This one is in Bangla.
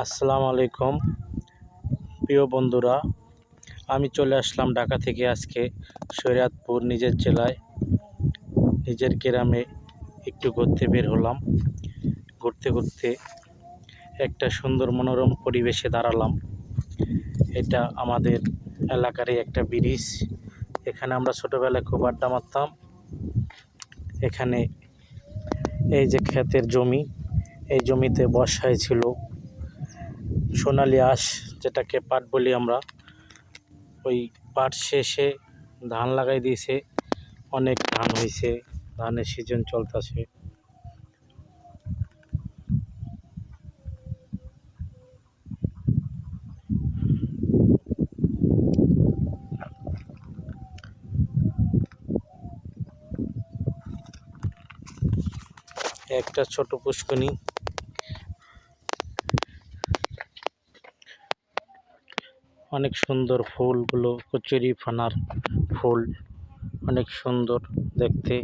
আসসালামু আলাইকুম। প্রিয় বন্ধুরা, আমি চলে আসলাম ঢাকা থেকে আজকে শরীয়তপুর নিজের জেলায়। নিজের গ্রামে একটু ঘুরতে বের হলাম। ঘুরতে ঘুরতে একটা সুন্দর মনোরম পরিবেশে দাঁড়ালাম। এটা আমাদের এলাকারই একটা ব্রিজ। এখানে আমরা ছোটোবেলায় খুব আড্ডা মারতাম। এখানে এই যে ক্ষেতের জমি, এই জমিতে বর্ষায় ছিল। সোনালি আঁশ যেটাকে পাট বলি আমরা, ওই পাট শেষে ধান লাগাই দিয়েছে। অনেক ধান হয়েছে, ধানের সিজন চলতেছে। একটা ছোট পুষ্কনি। অনেক সুন্দর ফুলগুলো কচুরি ফানার ফুল অনেক সুন্দর দেখতে।